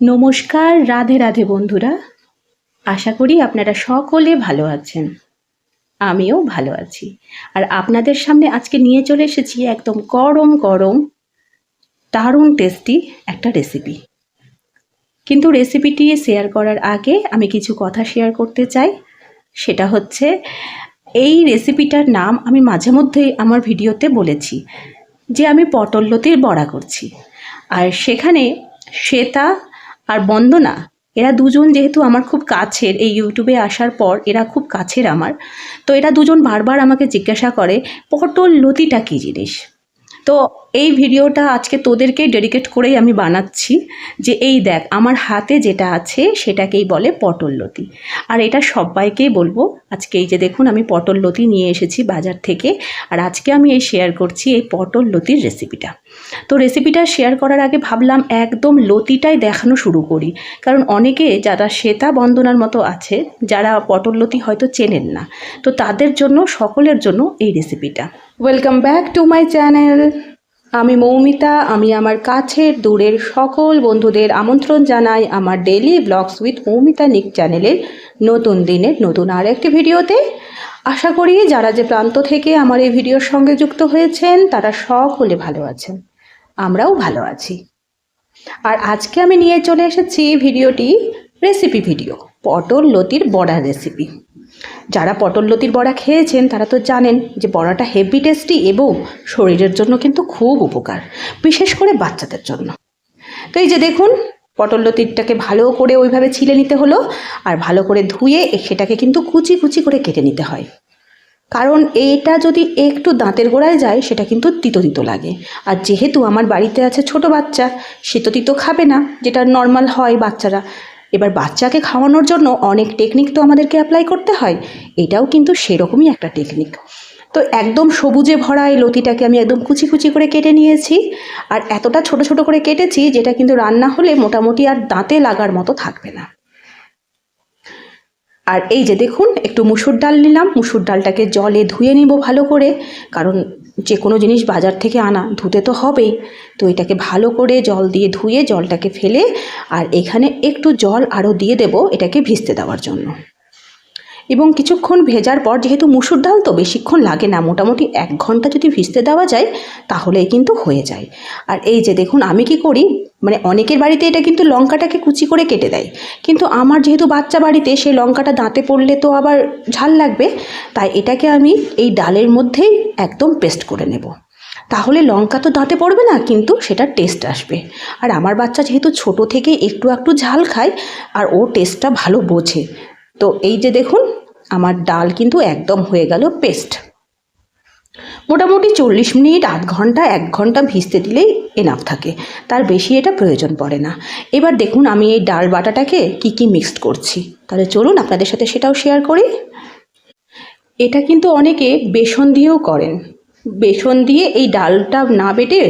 নমস্কার, রাধে রাধে বন্ধুরা। আশা করি আপনারা সকলে ভালো আছেন। আমিও ভালো আছি। আর আপনাদের সামনে আজকে নিয়ে চলে এসেছি একদম গরম গরম, দারুণ টেস্টি একটা রেসিপি কিন্তু রেসিপিটি শেয়ার করার আগে আমি কিছু কথা শেয়ার করতে চাই। সেটা হচ্ছে, এই রেসিপিটার নাম আমি মাঝে মধ্যেই আমার ভিডিওতে বলেছি, যে আমি পটল লতির বড়া করছি। আর সেখানে শ্বেতা আর বন্দনা এরা দুজন যেহেতু আমার খুব কাছের, এই ইউটিউবে আসার পর এরা খুব কাছের আমার। তো এরা দুজন বারবার আমাকে জিজ্ঞাসা করে, পটল লতিটা কী জিনিস? তো এই ভিডিওটা আজকে তোদেরকে ডেডিকেট করেই আমি বানাচ্ছি, যে এই দেখ, আমার হাতে যেটা আছে সেটাকেই বলে পটল লতি। আর এটা সবাইকেই বলব, আজকে এই যে দেখুন আমি পটল লতি নিয়ে এসেছি বাজার থেকে, আর আজকে আমি এই শেয়ার করছি এই পটল লতির রেসিপিটা তো রেসিপিটা শেয়ার করার আগে ভাবলাম একদম লতিটাই দেখানো শুরু করি, কারণ অনেকে যারা শ্বেতা বন্দনার মতো আছে, যারা পটল লতি হয়তো চেনেন না, তো তাদের জন্য, সকলের জন্য এই রেসিপিটা welcome back to my channel আমি মৌমিতা, আমি আমার কাছের দূরের সকল বন্ধুদের আমন্ত্রণ জানাই আমার ডেলি ব্লগস উইথ মৌমিতা নিক চ্যানেলের নতুন দিনের নতুন আর একটি ভিডিওতে। আশা করি যারা যে প্রান্ত থেকে আমার এই ভিডিওর সঙ্গে যুক্ত হয়েছেন, তারা সকলে ভালো আছেন। আমরাও ভালো আছি। আর আজকে আমি নিয়ে চলে এসেছি ভিডিওটি রেসিপি ভিডিও পটল লতির বড়া রেসিপি যারা পটল লতির বড়া খেয়েছেন, তারা তো জানেন যে বড়াটা হেভি টেস্টি এবং শরীরের জন্য কিন্তু খুব উপকার, বিশেষ করে বাচ্চাদের জন্য। তো এই যে দেখুন, পটল লতিরটাকে ভালো করে ওইভাবে ছিলে নিতে হলো আর ভালো করে ধুয়ে সেটাকে কিন্তু কুচি কুচি করে কেটে নিতে হয়। কারণ এইটা যদি একটু দাঁতের গোড়ায় যায়, সেটা কিন্তু তিতো তিতো লাগে। আর যেহেতু আমার বাড়িতে আছে ছোট বাচ্চা, সে তো তিতো খাবে না, যেটা নর্মাল হয় বাচ্চারা। এবার বাচ্চাকে খাওয়ানোর জন্য অনেক টেকনিক তো আমাদেরকে অ্যাপ্লাই করতে হয়, এটাও কিন্তু সেরকমই একটা টেকনিক তো একদম সবুজে ভরা এই লতিটাকে আমি একদম কুচি কুচি করে কেটে নিয়েছি, আর এতটা ছোট ছোট করে কেটেছি যেটা কিন্তু রান্না হলে মোটামুটি আর দাঁতে লাগার মতো থাকবে না। আর এই যে দেখুন, একটু মুসুর ডাল নিলাম, মুসুর ডালটাকে জলে ধুয়ে নিব ভালো করে, কারণ যে কোনো জিনিস বাজার থেকে আনা, ধুতে তো হবেই। তো এটাকে ভালো করে জল দিয়ে ধুয়ে জলটাকে ফেলে আর এখানে একটু জল আরও দিয়ে দেব এটাকে ভিজতে দেওয়ার জন্য। এবং কিছুক্ষণ ভেজার পর, যেহেতু মুসুর ডাল তো বেশিক্ষণ লাগে না, মোটামুটি এক ঘণ্টা যদি ভিজতে দেওয়া যায়, তাহলেই কিন্তু হয়ে যায়। আর এই যে দেখুন, আমি কি করি? মানে অনেকের বাড়িতে এটা কিন্তু লঙ্কাটাকে কুচি করে কেটে দেয়। কিন্তু আমার যেহেতু বাচ্চা বাড়িতে সেই লঙ্কাটা দাঁতে পড়লে তো আবার ঝাল লাগবে, তাই এটাকে আমি এই ডালের মধ্যেই একদম পেস্ট করে নেব। তাহলে লঙ্কা তো দাঁতে পড়বে না, কিন্তু সেটা টেস্ট আসবে। আর আমার বাচ্চা যেহেতু ছোট থেকে একটু একটু ঝাল খায়, আর ও টেস্টটা ভালো বোঝে। তো এই যে দেখুন, আমার ডাল কিন্তু একদম হয়ে গেল পেস্ট। মোটামুটি চল্লিশ মিনিট, আধ ঘণ্টা, এক ঘণ্টা ভিজতে দিলেই এনাফ থাকে। তার বেশি এটা প্রয়োজন পড়ে না। এবার দেখুন আমি এই ডাল বাটাটাকে কি কি মিক্সড করছি। তাহলে চলুন আপনাদের সাথে সেটাও শেয়ার করি। এটা কিন্তু অনেকে বেসন দিয়েও করেন। বেসন দিয়ে এই ডালটা না বেটে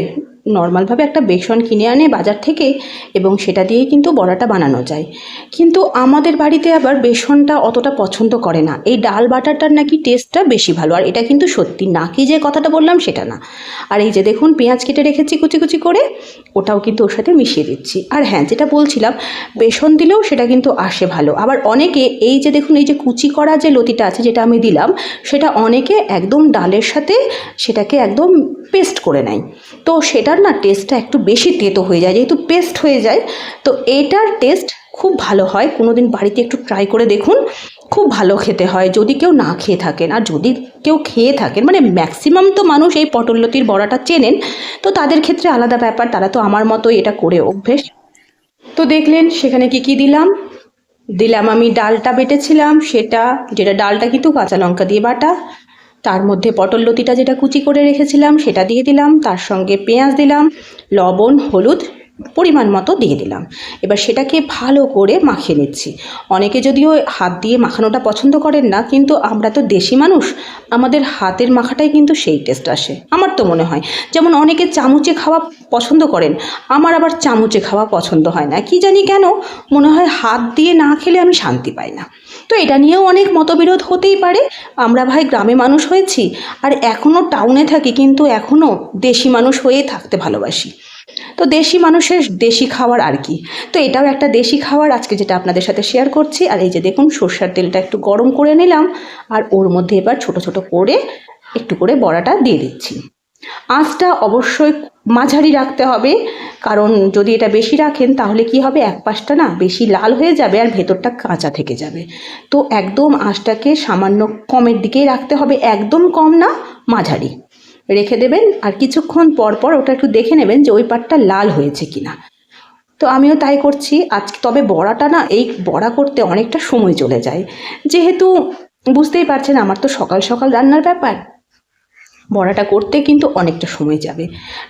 নর্মালভাবে একটা বেসন কিনে আনে বাজার থেকে এবং সেটা দিয়েই কিন্তু বড়াটা বানানো যায়। কিন্তু আমাদের বাড়িতে আবার বেসনটা অতটা পছন্দ করে না। এই ডাল বাটারটার নাকি টেস্টটা বেশি ভালো, আর এটা কিন্তু সত্যি নাকি যে কথাটা বললাম সেটা না। আর এই যে দেখুন, পেঁয়াজ কেটে রেখেছি কুচি কুচি করে, ওটাও কিন্তু ওর সাথে মিশিয়ে দিচ্ছি। আর হ্যাঁ যেটা বলছিলাম, বেসন দিলেও সেটা কিন্তু আসে ভালো। আবার অনেকে এই যে দেখুন, এই যে কুচি করা যে লতিটা আছে যেটা আমি দিলাম, সেটা অনেকে একদম ডালের সাথে সেটাকে একদম পেস্ট করে নেয়। তো সেটার না টেস্টটা একটু বেশি তেতো হয়ে যায়, যেহেতু পেস্ট হয়ে যায়, তো এটার টেস্ট খুব ভালো হয়। কোনো দিন বাড়িতে একটু ট্রাই করে দেখুন, খুব ভালো খেতে হয়। যদি কেউ না খেয়ে থাকেন, আর যদি কেউ খেয়ে থাকেন মানে ম্যাক্সিমাম তো মানুষ এই পটললতির বড়াটা চেনেন, তো তাদের ক্ষেত্রে আলাদা ব্যাপার, তারা তো আমার মতোই এটা করে অভ্যেস। তো দেখলেন, সেখানে কি কি দিলাম? দিলাম আমি ডালটা বেটেছিলাম, সেটা, যেটা ডালটা কিন্তু কাঁচা লঙ্কা দিয়ে বাটা তার মধ্যে পটল লতিটা যেটা কুচি করে রেখেছিলাম, সেটা দিয়ে দিলাম, তার সঙ্গে পেঁয়াজ দিলাম, লবণ, হলুদ পরিমাণ মতো দিয়ে দিলাম। এবার সেটাকে ভালো করে মাখিয়ে নিচ্ছি। অনেকে যদিও হাত দিয়ে মাখানোটা পছন্দ করেন না, কিন্তু আমরা তো দেশি মানুষ, আমাদের হাতের মাখাটাই কিন্তু সেই টেস্ট আসে। আমার তো মনে হয়, যেমন অনেকে চামচে খাওয়া পছন্দ করেন, আমার আবার চামচে খাওয়া পছন্দ হয় না। কি জানি কেন, মনে হয় হাত দিয়ে না খেলে আমি শান্তি পাই না। তো এটা নিয়েও অনেক মতবিরোধ হতেই পারে। আমরা ভাই গ্রামে মানুষ হয়েছি, আর এখনও টাউনে থাকি, কিন্তু এখনও দেশি মানুষ হয়ে থাকতে ভালোবাসি। তো দেশি মানুষের দেশি খাবার আর কি। তো এটাও একটা দেশি খাবার আজকে যেটা আপনাদের সাথে শেয়ার করছি। আর এই যে দেখুন, সর্ষার তেলটা একটু গরম করে নিলাম। আর ওর মধ্যে এবার ছোট ছোট করে একটু করে বড়াটা দিয়ে দিচ্ছি। আঁচটা অবশ্যই মাঝারি রাখতে হবে। কারণ যদি এটা বেশি রাখেন, তাহলে কি হবে? এক পাশটা না বেশি লাল হয়ে যাবে আর ভেতরটা কাঁচা থেকে যাবে। তো একদম আঁচটাকে সামান্য কমের দিকেই রাখতে হবে। একদম কম না, মাঝারি। রেখে দেবেন আর কিছুক্ষণ পর পর ওটা একটু দেখে নেবেন যে ওই পাটটা লাল হয়েছে কিনা। তো আমিও তাই করছি। আজ তবে বড়াটা না, এই বড়া করতে অনেকটা সময় চলে যায়। যেহেতু বুঝতেই পারছেন আমার তো সকাল সকাল রান্নার ব্যাপার। বড়াটা করতে কিন্তু অনেকটা সময় যাবে।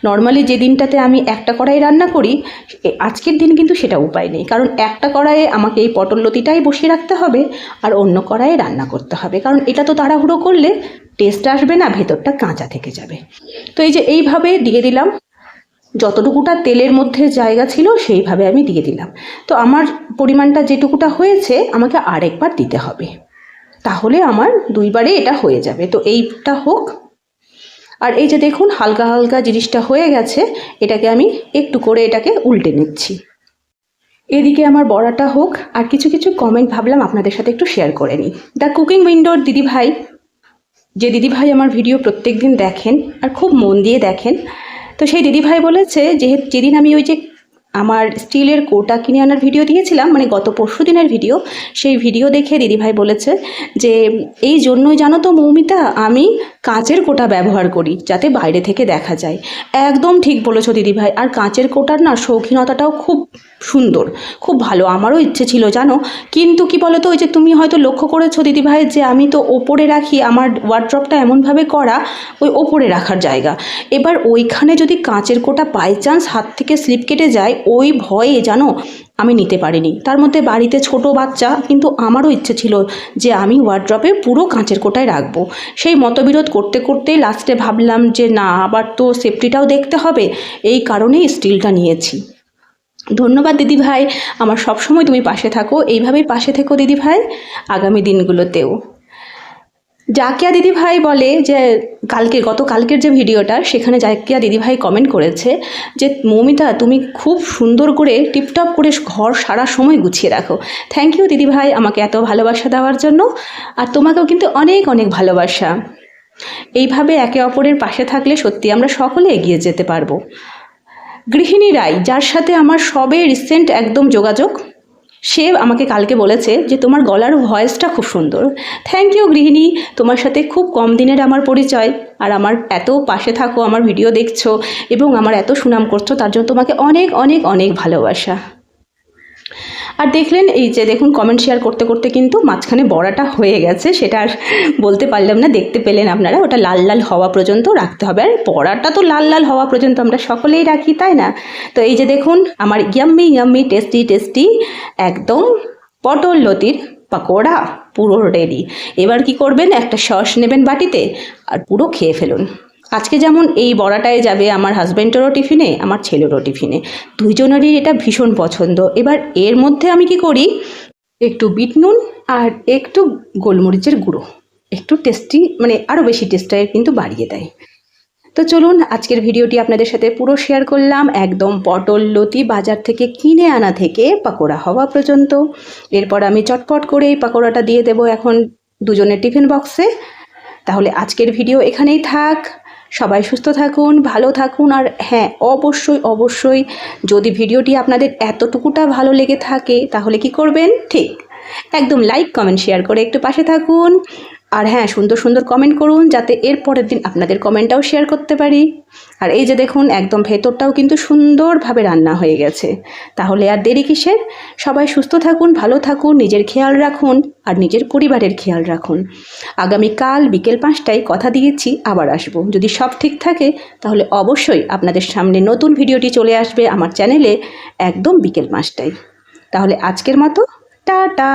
নর্মালি যে দিনটাতে আমি একটা কড়াই রান্না করি আজকের দিন কিন্তু সেটা উপায় নেই। কারণ একটা কড়াইয়ে আমাকে এই পটল লতিটাই বসিয়ে রাখতে হবে আর অন্য কড়াইয়ে রান্না করতে হবে। কারণ এটা তো তাড়াহুড়ো করলে টেস্ট আসবে না, ভেতরটা কাঁচা থেকে যাবে। তো এই যে এইভাবে দিয়ে দিলাম। যতটুকুটা তেলের মধ্যে জায়গা ছিল, সেইভাবে আমি দিয়ে দিলাম। তো আমার পরিমাণটা যেটুকুটা হয়েছে, আমাকে আরেকবার দিতে হবে। তাহলে আমার দুইবারে এটা হয়ে যাবে। তো এইটা হোক। আর এই যে দেখুন, হালকা হালকা জিনিসটা হয়ে গেছে। এটাকে আমি একটু করে এটাকে উল্টে নিচ্ছি। এদিকে আমার বড়াটা হোক। আর কিছু কিছু কমেন্ট ভাবলাম আপনাদের সাথে একটু শেয়ার করে নিই। দ্য কুকিং উইন্ডোর দিদি ভাই। যে দিদিভাই আমার ভিডিও প্রত্যেক দিন দেখেন আর খুব মন দিয়ে দেখেন, তো সেই দিদিভাই বলেছে যে যেদিন আমি ওই যে আমার স্টিলের কোটা কিনে আনার ভিডিও দিয়েছিলাম মানে গত পরশু দিনের ভিডিও, সেই ভিডিও দেখে দিদিভাই বলেছে যে, এই জন্যই জানো তো মৌমিতা, আমি কাঁচের কোটা ব্যবহার করি যাতে বাইরে থেকে দেখা যায়। একদম ঠিক বলেছ দিদিভাই, আর কাঁচের কোটার না শৌখিনতাটাও খুব সুন্দর। খুব ভালো, আমারও ইচ্ছে ছিল, জানো? কিন্তু কি বলো তো ওই যে তুমি হয়তো লক্ষ্য করেছ, দিদিভাই, যে আমি তো ওপরে রাখি, আমার ওয়ার্ড্রপটা এমনভাবে করা, ওই ওপরে রাখার জায়গা। এবার ওইখানে যদি কাঁচের কোটা বাই চান্স হাত থেকে স্লিপ কেটে যায়, ওই ভয়ে, জানো, আমি নিতে পারিনি। তার মধ্যে বাড়িতে ছোট বাচ্চা, কিন্তু আমারও ইচ্ছে ছিল যে আমি ওয়ার্ড্রপে পুরো কাঁচের কোটায় রাখব। সেই মতবিরোধ করতে করতে লাস্টে ভাবলাম যে না, আবার তো সেফটিটাও দেখতে হবে, এই কারণেই স্টিলটা নিয়েছি। ধন্যবাদ দিদি ভাই আমার সবসময় তুমি পাশে থাকো, এইভাবেই পাশে থেকো দিদি ভাই আগামী দিনগুলোতেও। জাকিয়া দিদি ভাই বলে যে কালকে গত কালকের যে ভিডিওটা, সেখানে জাকিয়া দিদি ভাই কমেন্ট করেছে যে, মৌমিতা, তুমি খুব সুন্দর করে টিপটপ করে ঘর সারা সময় গুছিয়ে রাখো। থ্যাংক ইউ দিদি ভাই আমাকে এত ভালোবাসা দেওয়ার জন্য। আর তোমাকেও কিন্তু অনেক অনেক ভালোবাসা। এইভাবে একে অপরের পাশে থাকলে সত্যি আমরা সকলে এগিয়ে যেতে পারব। গৃহিণী রায় যার সাথে আমার সবে রিসেন্ট একদম যোগাযোগ, সে আমাকে কালকে বলেছে যে তোমার গলার ভয়েসটা খুব সুন্দর। থ্যাংক ইউ গৃহিণী, তোমার সাথে খুব কম দিনের আমার পরিচয়। আর আমার এত পাশে থাকো, আমার ভিডিও দেখছ এবং আমার এত সুনাম করছ, তার জন্য তোমাকে অনেক অনেক অনেক ভালোবাসা। আর দেখলেন এই যে দেখুন কমেন্ট শেয়ার করতে করতে কিন্তু মাঝখানে বড়াটা হয়ে গেছে, সেটা আর বলতে পারলাম না, দেখতে পেলেন আপনারা, ওটা লাল লাল হওয়া পর্যন্ত রাখতে হবে। আর বড়াটা তো লাল লাল হওয়া পর্যন্ত আমরা সকলেই রাখি, তাই না? তো এই যে দেখুন, আমার ইয়াম্মি ইয়াম্মি টেস্টি টেস্টি একদম পটল লতির পাকোড়া, পুরো রেডি এবার কি করবেন, একটা সস নেবেন বাটিতে, আর পুরো খেয়ে ফেলুন। আজকে যেমন এই বড়াটায় যাবে আমার হাজব্যান্ডেরও টিফিনে, আমার ছেলেরও টিফিনে। দুইজনেরই এটা ভীষণ পছন্দ। এবার এর মধ্যে আমি কি করি? একটু বিট নুন আর একটু গোলমরিচের গুঁড়ো। একটু টেস্টি মানে আরও বেশি টেস্টটা কিন্তু বাড়িয়ে দেয়। তো চলুন, আজকের ভিডিওটি আপনাদের সাথে পুরো শেয়ার করলাম। একদম পটল লতি বাজার থেকে কিনে আনা থেকে পাকোড়া হওয়া পর্যন্ত। এরপর আমি চটপট করে এই পাকোড়াটা দিয়ে দেবো এখন দুজনের টিফিন বক্সে তাহলে আজকের ভিডিও এখানেই থাক। সবাই সুস্থ থাকুন, ভালো থাকুন আর হ্যাঁ অবশ্যই অবশ্যই যদি ভিডিওটি আপনাদের এতটুকুটা ভালো লেগে থাকে তাহলে কি করবেন? ঠিক। একদম লাইক কমেন্ট শেয়ার করে একটু পাশে থাকুন। আর হ্যাঁ সুন্দর সুন্দর কমেন্ট করুন যাতে এর পরের দিন আপনাদের কমেন্টটাও শেয়ার করতে পারি। আর এই যে দেখুন, একদম ভেতরটাও কিন্তু সুন্দরভাবে রান্না হয়ে গেছে। তাহলে আর দেরি কিসের সবাই সুস্থ থাকুন, ভালো থাকুন, নিজের খেয়াল রাখুন আর নিজের পরিবারের খেয়াল রাখুন। আগামীকাল বিকেল পাঁচটায় কথা দিয়েছি, আবার আসব। যদি সব ঠিক থাকে, তাহলে অবশ্যই আপনাদের সামনে নতুন ভিডিওটি চলে আসবে আমার চ্যানেলে একদম বিকেল পাঁচটায়। তাহলে আজকের মতো, টাটা!